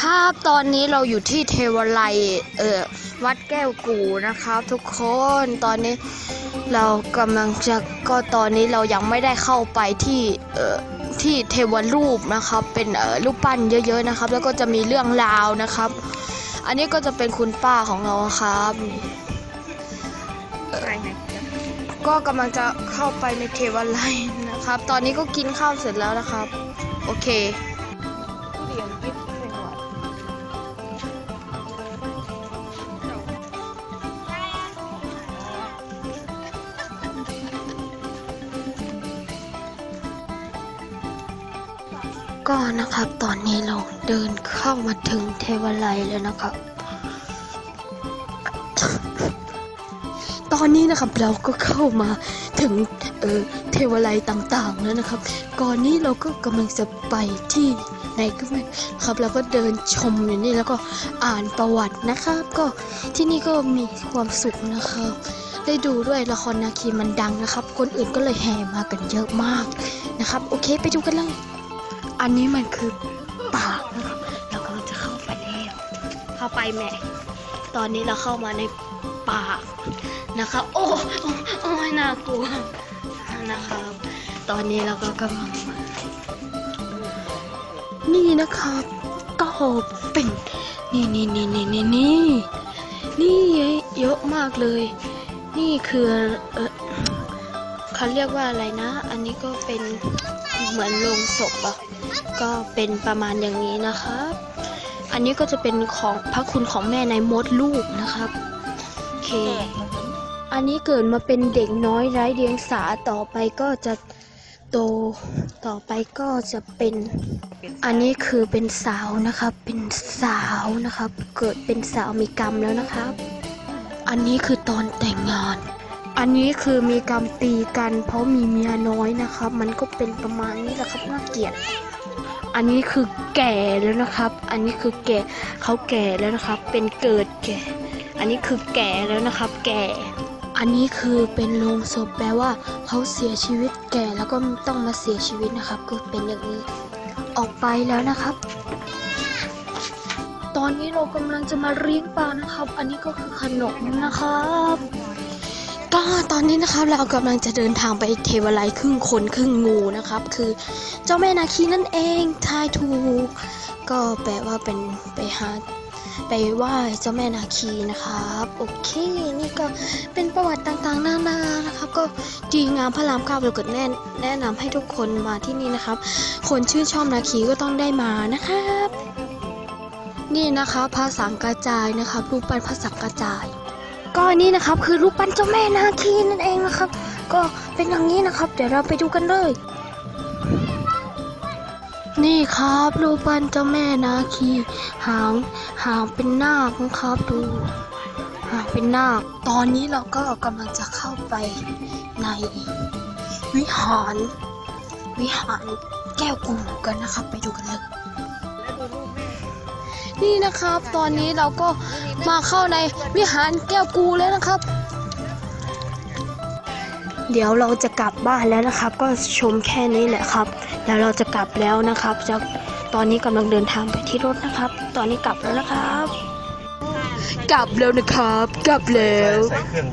ครับตอนนี้เราอยู่ที่เทวไลยเออวัดแก้วกูนะครับทุกคนตอนนี้เรากำลังจะก็ตอนนี้เรายังไม่ได้เข้าไปที่เออที่เทวรูปนะครับเป็นเออรูปปั้นเยอะๆนะครับ แล้วก็จะมีเรื่องราวนะครับ อันนี้ก็จะเป็นคุณป้าของเราครับก็กำลังจะเข้าไปในเทวไลยนะครับ ตอนนี้ก็กินข้าวเสร็จแล้วนะครับ โอเค ก็นะครับตอนนี้เราเดินเข้ามาถึงเทวไลยแล้วนะครับ ตอนนี้นะครับเราก็เข้ามาถึงเออเทวไลยต่างๆแล้วนะครับ ก่อนนี้เราก็กำลังจะไปที่ไหนก็ไม่ครับเราก็เดินชมอยู่นี่แล้วก็อ่านประวัตินะครับ ก็ที่นี่ก็มีความสุขนะครับได้ดูด้วยละครนาคีมันดังนะครับ คนอื่นก็เลยแห่มากันเยอะมากนะครับ โอเคไปดูกันเลย อันนี้มันคือป่านะครับเรากำลังจะเข้าไปแล้วเข้าไปแม่ ตอนนี้เราเข้ามาในป่านะครับโอ้โอ้โอ้ยน่ากลัวนะครับ ตอนนี้เราก็กำลังมานี่นะครับ ก็เป็นนี่นี่นี่นี่นี่นี่นี่เยอะมากเลย นี่คือเออเขาเรียกว่าอะไรนะ อันนี้ก็เป็น เหมือนโลงศพอะก็เป็นประมาณอย่างนี้นะครับ อันนี้ก็จะเป็นของพระคุณของแม่ในมดลูกนะครับโอเค อันนี้เกิดมาเป็นเด็กน้อยไร้เดียงสาต่อไปก็จะโตต่อไปก็จะเป็นอันนี้คือเป็นสาวนะครับ เป็นสาวนะครับ เกิดเป็นสาวมีกรรมแล้วนะครับ อันนี้คือตอนแต่งงาน อันนี้คือมีกรรตีกันเพราะมีเมียน้อยนะครับ มันก็เป็นประมาณนี้แหละครับน่าเกลียด อันนี้คือแก่แล้วนะครับ อันนี้คือแก่เขาแก่แล้วนะครับ เป็นเกิดแก่ อันนี้คือแก่แล้วนะครับ แก่ อันนี้คือเป็นโลงศพแปลว่าเขาเสียชีวิตแก่แล้วก็ต้องมาเสียชีวิตนะครับ ก็เป็นอย่างนี้ ออกไปแล้วนะครับ ตอนนี้เรากำลังจะมาเลี้ยงปลานะครับ อันนี้ก็คือขนมนะครับ ก็ตอนนี้นะครับเรากำลังจะเดินทางไปเทวไลยครึ่งคนครึ่งงูนะครับ คือเจ้าแม่นาคีนั่นเองทายถูก ก็แปลว่าเป็นไปหาไปไหว้เจ้าแม่นาคีนะครับ โอเค นี่ก็เป็นประวัติต่างๆนานานะครับ ก็ดีงามพระรามเก้าเราเกิดแนะแนะนำให้ทุกคนมาที่นี่นะครับ คนชื่นชอบนาคีก็ต้องได้มานะครับ นี่นะคะพระสังกระจายนะครับรูปปั้นพระสังกระจาย ก็นี่นะครับคือรูปปั้นเจ้าแม่นาคีนั่นเองนะครับ ก็เป็นอย่างนี้นะครับ เดี๋ยวเราไปดูกันเลย นี่ครับรูปปั้นเจ้าแม่นาคีหางหางเป็นนาคนะครับดูหางเป็นนาคตอนนี้เราก็กำลังจะเข้าไปในวิหาร วิหารแก้วกูกันนะครับ ไปดูกันเลย นี่นะครับ ตอนนี้เราก็มาเข้าในวิหารแก้วกูแล้วนะครับ เดี๋ยวเราจะกลับบ้านแล้วนะครับ ก็ชมแค่นี้แหละครับเดี๋ยวเราจะกลับแล้วนะครับจะตอนนี้กำลังเดินทางไปที่รถนะครับ ตอนนี้กลับแล้วนะครับ กลับแล้วนะครับ กลับแล้วใส่เครื่อง